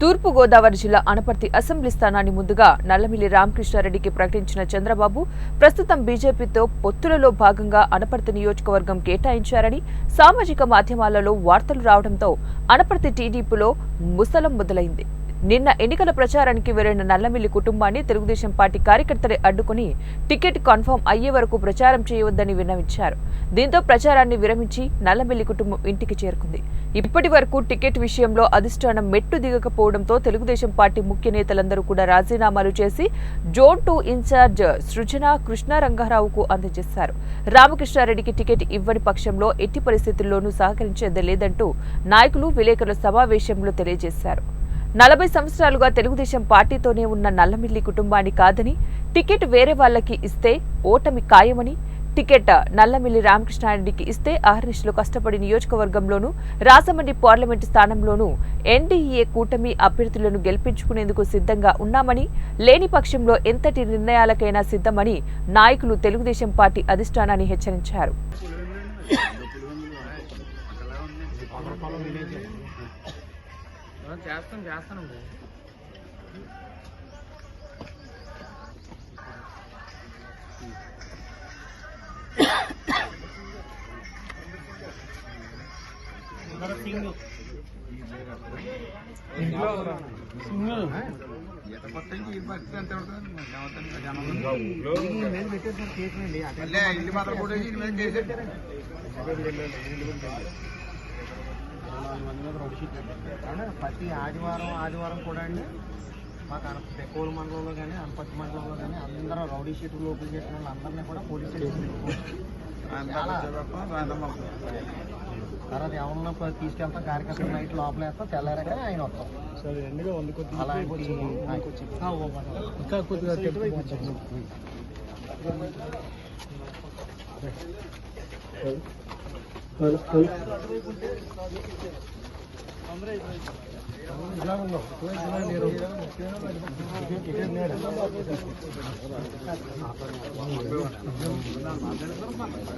తూర్పుగోదావరి జిల్లా అనపర్తి అసెంబ్లీ స్థానాన్ని ముందుగా నల్లమిల్లి రామకృష్ణారెడ్డికి ప్రకటించిన చంద్రబాబు ప్రస్తుతం బీజేపీతో పొత్తులలో భాగంగా అనపర్తి నియోజకవర్గం కేటాయించారని సామాజిక మాధ్యమాలలో వార్తలు రావడంతో అనపర్తి టీడీపీలో ముసలం మొదలైంది. నిన్న ఎన్నికల ప్రచారానికి వెళ్ళిన నల్లమిల్లి కుటుంబాన్ని తెలుగుదేశం పార్టీ కార్యకర్తలే అడ్డుకుని టికెట్ కన్ఫర్మ్ అయ్యే వరకు ప్రచారం చేయవద్దని విన్నవించారు. దీంతో ప్రచారాన్ని విరమించి నల్లమిల్లి కుటుంబం ఇంటికి చేరుకుంది. ఇప్పటి వరకు టికెట్ విషయంలో అధిష్టానం మెట్టు దిగకపోవడంతో తెలుగుదేశం పార్టీ ముఖ్య నేతలందరూ కూడా రాజీనామాలు చేసి zone two in charge Srujana కృష్ణారంగారావుకు అందజేశారు. రామకృష్ణారెడ్డికి టికెట్ ఇవ్వని పక్షంలో ఎట్టి పరిస్థితుల్లోనూ సహకరించేది లేదంటూ నాయకులు విలేకరుల సమావేశంలో తెలియజేశారు. నలభై సంవత్సరాలుగా తెలుగుదేశం పార్టీతోనే ఉన్న నల్లమిల్లి కుటుంబాన్ని కాదని టికెట్ వేరే వాళ్ళకి ఇస్తే ఓటమి ఖాయమని టికెట్ నల్లమిల్లి రామకృష్ణారెడ్డికి ఇస్తే అహర్నిశలు కష్టపడి నియోజకవర్గంలోనూ రాజమండ్రి పార్లమెంటు స్థానంలోనూ ఎన్డీఏ కూటమి అభ్యర్థులను గెలిపించుకునేందుకు సిద్ధంగా ఉన్నామని లేని పక్షంలో ఎంతటి నిర్ణయాలకైనా సిద్ధమని నాయకులు తెలుగుదేశం పార్టీ అధిష్టానాన్ని హెచ్చరించారు. చేస్తాను చేస్తాను ఇల్లు మాత్రం కూడా ప్రతి ఆదివారం ఆదివారం కూడా అండి మాకు అన పెకోలు మండలంలో కానీ అనపత్తి మండలంలో కానీ అందరూ రౌడీ షీట్లు ఓపెన్ చేసిన వాళ్ళందరినీ కూడా పోలీస్ స్టేషన్ తర్వాత ఎవరన్నా ప- తీసుకెళ్తాం కార్యకర్తలు నైట్ లోపల వేస్తాం తెల్లారాక ఆయన వస్తాం అలా ఇంకా కొద్దిగా Hayır, hayır.